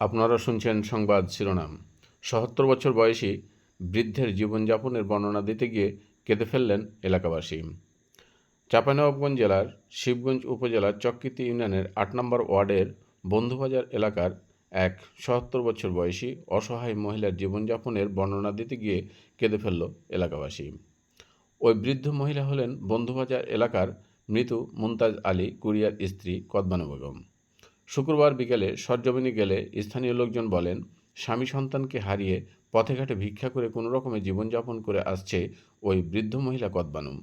আপনারা শুনছেন সংবাদ শিরোনাম। সত্তর বছর বয়সী বৃদ্ধের জীবনযাপনের বর্ণনা দিতে গিয়ে কেঁদে ফেললেন এলাকাবাসী। চাঁপাইনবাবগঞ্জ জেলার শিবগঞ্জ উপজেলার চক্কিতি ইউনিয়নের আট নম্বর ওয়ার্ডের বন্ধুবাজার এলাকার এক সত্তর বছর বয়সী অসহায় মহিলার জীবনযাপনের বর্ণনা দিতে গিয়ে কেঁদে ফেলল এলাকাবাসী। ওই বৃদ্ধ মহিলা হলেন বন্ধুবাজার এলাকার মৃত মুমতাজ আলী কুরিয়ার স্ত্রী কদবানু বেগম শুক্রবার বিকেলে সরজমিনে গেলে স্থানীয় লোকজন বলেন, স্বামী সন্তানকে হারিয়ে পথে ঘাটে ভিক্ষা করে কোনো রকমে জীবনযাপন করে আসছে ওই বৃদ্ধ মহিলা কদবানুম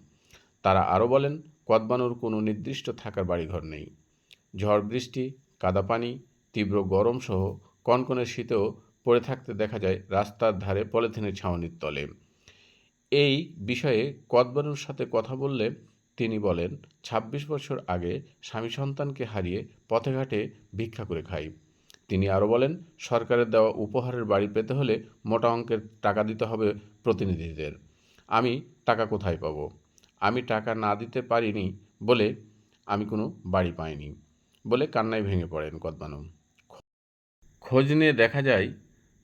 তারা আরও বলেন, কদবানুর কোনো নির্দিষ্ট থাকার বাড়িঘর নেই। ঝড় বৃষ্টি, কাদা পানি, তীব্র গরম সহ কনকনে শীতেও পড়ে থাকতে দেখা যায় রাস্তার ধারে পলিথিনের ছাউনির তলে। এই বিষয়ে কদবানুর সাথে কথা বললে তিনি বলেন ২৬ বছর আগে স্বামী সন্তানকে হারিয়ে পথেঘাটে ভিক্ষা করে খাই। তিনি আরও বলেন, সরকারের দেওয়া উপহারের বাড়ি পেতে হলে মোটা অঙ্কের টাকা দিতে হবে প্রতিনিধিদের। আমি টাকা কোথায় পাবো? আমি টাকা না দিতে পারিনি বলে আমি কোনো বাড়ি পাইনি বলে কান্নায় ভেঙে পড়েন কদবানু খোঁজ নিয়ে দেখা যায়,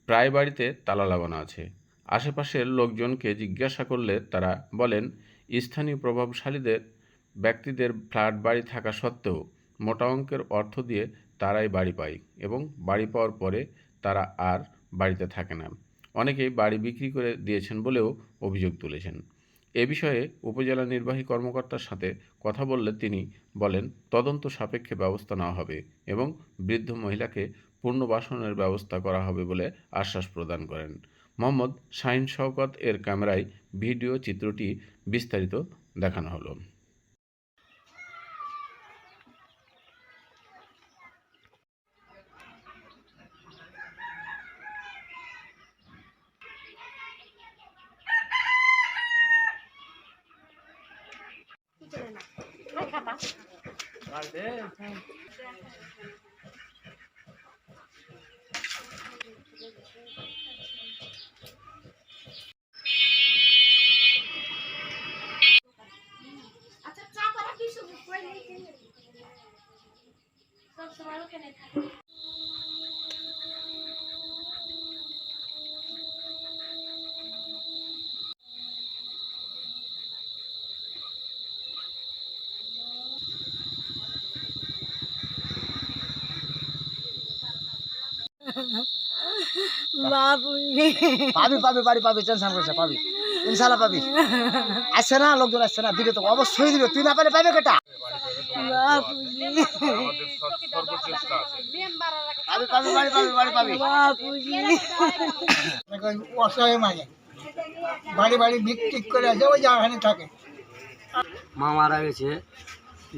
প্রায় বাড়িতে তালা লাগানো আছে। আশেপাশের লোকজনকে জিজ্ঞাসা করলে তারা বলেন, স্থানীয় প্রভাবশালীদের, ব্যক্তিদের ফ্ল্যাট বাড়ি থাকা সত্ত্বেও মোটা অঙ্কের অর্থ দিয়ে তারাই বাড়ি পায় এবং বাড়ি পাওয়ার পরে তারা আর বাড়িতে থাকে না। অনেকেই বাড়ি বিক্রি করে দিয়েছেন বলেও অভিযোগ তুলেছেন। এ বিষয়ে উপজেলা নির্বাহী কর্মকর্তার সাথে কথা বললে তিনি বলেন, তদন্ত সাপেক্ষে ব্যবস্থা নেওয়া হবে এবং বৃদ্ধ মহিলাকে পুনর্বাসনের ব্যবস্থা করা হবে বলে আশ্বাস প্রদান করেন। মোহাম্মদ শাহিন শওকত এর ক্যামেরায় ভিডিও চিত্রটি বিস্তারিত দেখানো হলো চা করা কি শুধু কই নেই কেন সব সময় ওখানে থাকে। পাবি পাবি বাড়ি পাবি টেনশন পাবি। ইনশাল্লাহ পাবি। আসছে না, লোকজন আসছে না দিবে তো অবশ্যই দিবে। তুই না পেলে পাবে কেটা বাড়ি বাড়ি করে ওই জায়গাখানে থাকে। মা মারা গেছে।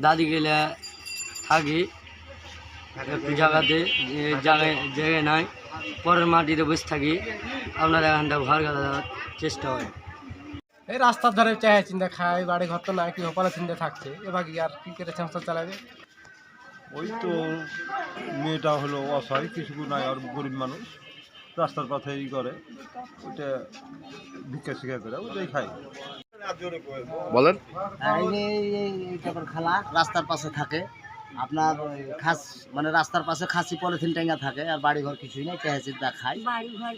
দাদি গেলে থাকি। একটু জায়গাতে জায়গায় জায়গায় নাই। পরের মাটিতে বসে থাকি। আপনার এখানটা ঘর চেষ্টা হয় এই রাস্তার ধারে চাই চিন্তা খায় বাড়ি ঘর তো নাই কি হপালে চিন্তা থাকছে? এবার কি আর কি করে সংসার চালাবে? ওই তো মেয়েটা হলো অসহায় কিছু নাই আর গরিব মানুষ। রাস্তার পথে ই করে ওইটা ভিক্ষা শিক্ষা করে ওইটাই খাই বলেন। এই যে এই- এই- এইটা খালা রাস্তার পাশে থাকে। আপনার খাস মানে রাস্তার পাশে খাসি পলিথিন টেঙ্গা থাকে আর বাড়ি ঘর কিছুই নেই চেহারা চিন্তা খায়। বাড়ি ঘর